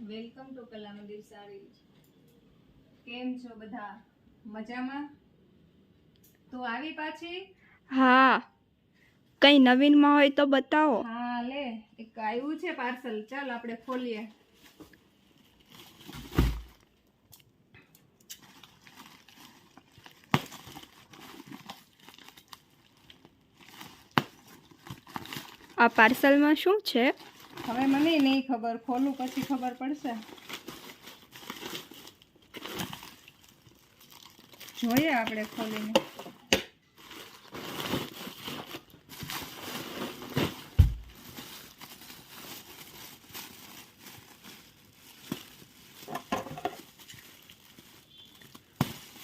Welcome to કલા મંદિર સારી કેમ છો બધા? મજામાં? તો આવી પાછી? હા. કઈ નવીનમાં હોય તો બતાવો. હા લે. એક આવ્યું છે પાર્સલ. ચાલ આપણે ખોલીએ. આ પાર્સલમાં શું છે? હવે મને નહીં ખબર, ખોલું પછી ખબર પડશે. જોઈએ આપણે ખોલીને.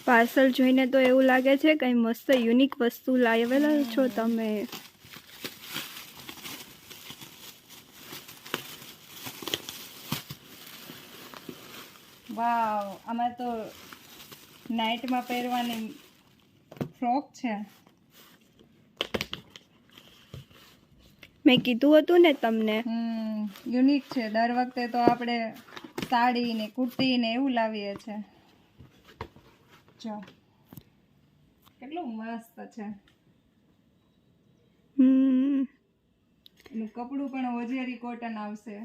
પાર્સલ જોઈને તો એવું લાગે છે, કઈ મસ્ત યુનિક વસ્તુ લાવેલા છો તમે. વાવ આમાં તો નાઇટમાં પહેરવાની ફ્રોક છે. મેં કીધું હતું ને તમને. યુનિક છે. દર વખતે તો આપણે સાડી ને કુર્તી ને એવું લાવીએ છે. જો કેટલું મસ્ત છે. હમ. એનું કપડું પણ ઓજેરી કોટન આવશે.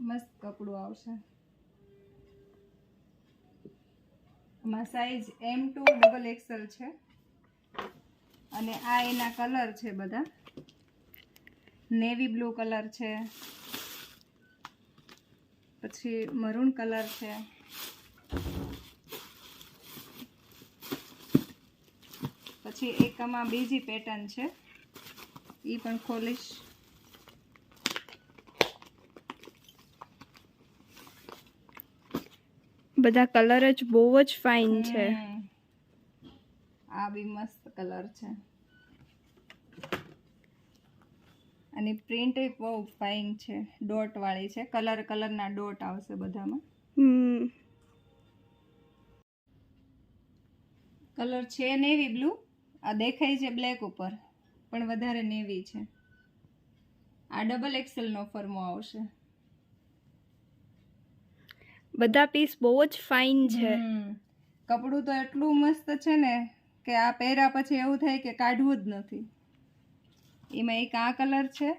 મસ્ત કપડું આવશે. આમાં size M to double XL છે. અને આ એના કલર છે બધા. નેવી બ્લુ કલર છે. પછી મરૂન કલર છે. પછી એક આમાં બીજી પેટર્ન છે. એ પણ ખોલીશ. બધા કલર જ બહુ જ ફાઇન છે. આ બી મસ્ત કલર છે. અને પ્રિન્ટ બહુ ફાઇન છે. ડોટ વાળી છે. કલર કલરના ડોટ આવશે બધામાં. કલર છે નેવી બ્લુ આ દેખાય છે બ્લેક ઉપર. પણ વધારે નેવી છે. આ ડબલ એક્સેલ નો ફર્મો આવશે. બધા પીસ બહુ જ ફાઇન છે. કપડું તો એટલું મસ્ત છે ને કે આ પહેર્યા પછી એવું થાય કે કાઢવું જ નથી. એમાં એક આ કલર છે.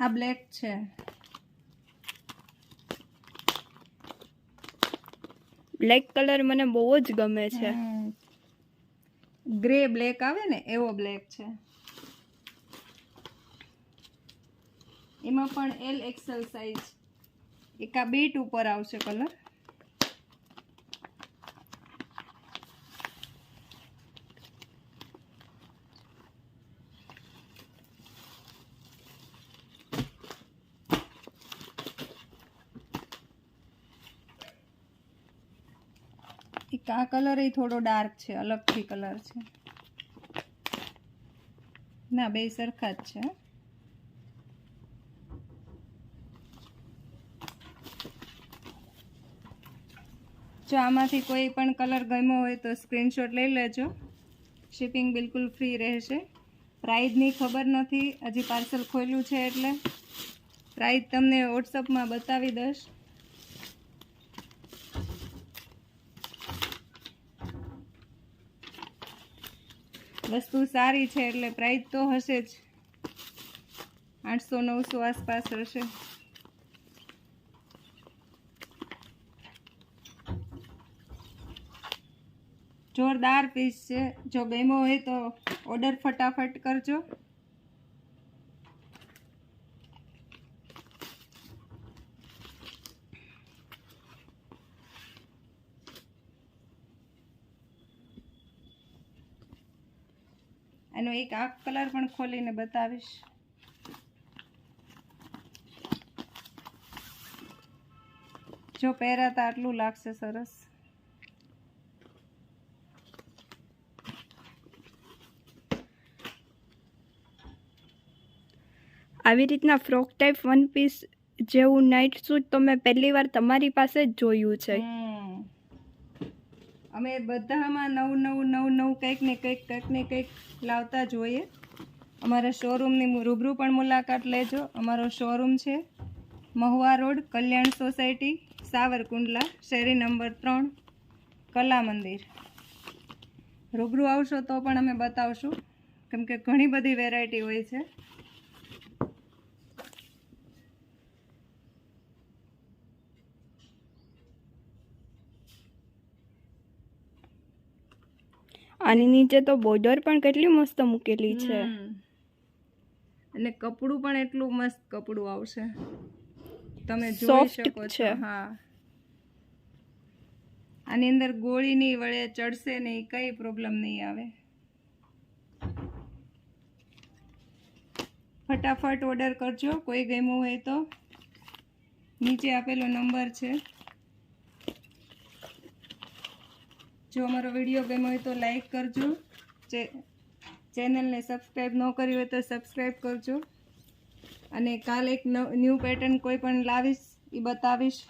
આ બ્લેક છે. બ્લેક કલર મને બહુ જ ગમે છે. ગ્રે બ્લેક આવે ને એવો બ્લેક છે. એમાં પણ એલ એક્સેલ સાઈઝ એક બીટ ઉપર આવશે કલર આ કલર એ થોડો ડાર્ક છે, અલગથી કલર છે. ના, બે સરખા જ છે જો આમાંથી કોઈ પણ કલર ગમ્યો હોય તો સ્ક્રીનશોટ લઈ લેજો. શિપિંગ બિલકુલ ફ્રી રહેશે. પ્રાઇઝની ખબર નથી. હજી પાર્સલ ખોલ્યું છે એટલે પ્રાઇઝ તમને વોટ્સઅપમાં બતાવી દઈશ. વસ્તુ સારી છે એટલે પ્રાઇઝ તો હશે જ. આઠસો નવસો આસપાસ હશે. જોરદાર પીસ છે. જો ગમ્યો હોય તો ઓર્ડર ફટાફટ કરજો. એનો એક આ કલર પણ ખોલીને બતાવીશ. જો પહેરાતા આટલું લાગશે સરસ. આવી રીતના ફ્રોક ટાઈપ વન પીસ જેવું નાઇટ સૂટ તો મેં પહેલી વાર તમારી પાસે જ જોયું છે. અમે બધામાં નવું નવું નવું નવું કંઈક ને કંઈક કંઈક ને કંઈક લાવતા જોઈએ. અમારા શોરૂમની રૂબરૂ પણ મુલાકાત લેજો. અમારો શોરૂમ છે મહુવા રોડ, કલ્યાણ સોસાયટી, સાવરકુંડલા, શેરી નંબર ત્રણ, કલા મંદિર. રૂબરૂ આવશો તો પણ અમે બતાવશું. કેમ કે ઘણી બધી વેરાયટી હોય છે. આની નીચે તો બોર્ડર પણ કેટલી મસ્ત મૂકેલી છે. અને કપડું પણ એટલું મસ્ત કપડું આવશે. તમે જોઈ શકો છો. હા. આની અંદર ગોળી નહીં વળે ચડશે નહીં કઈ પ્રોબ્લેમ નહીં આવે. ફટાફટ ઓર્ડર કરજો. કોઈ ગમ્યું હોય તો. નીચે આપેલો નંબર છે. જો અમારો વીડિયો ગમ્યો હોય તો લાઈક કરજો. ચેનલને સબસ્ક્રાઈબ ન કરી હોય તો સબસ્ક્રાઈબ કરજો. અને કાલે એક ન્યૂ પેટર્ન કોઈ પણ લાવીશ એ બતાવીશ.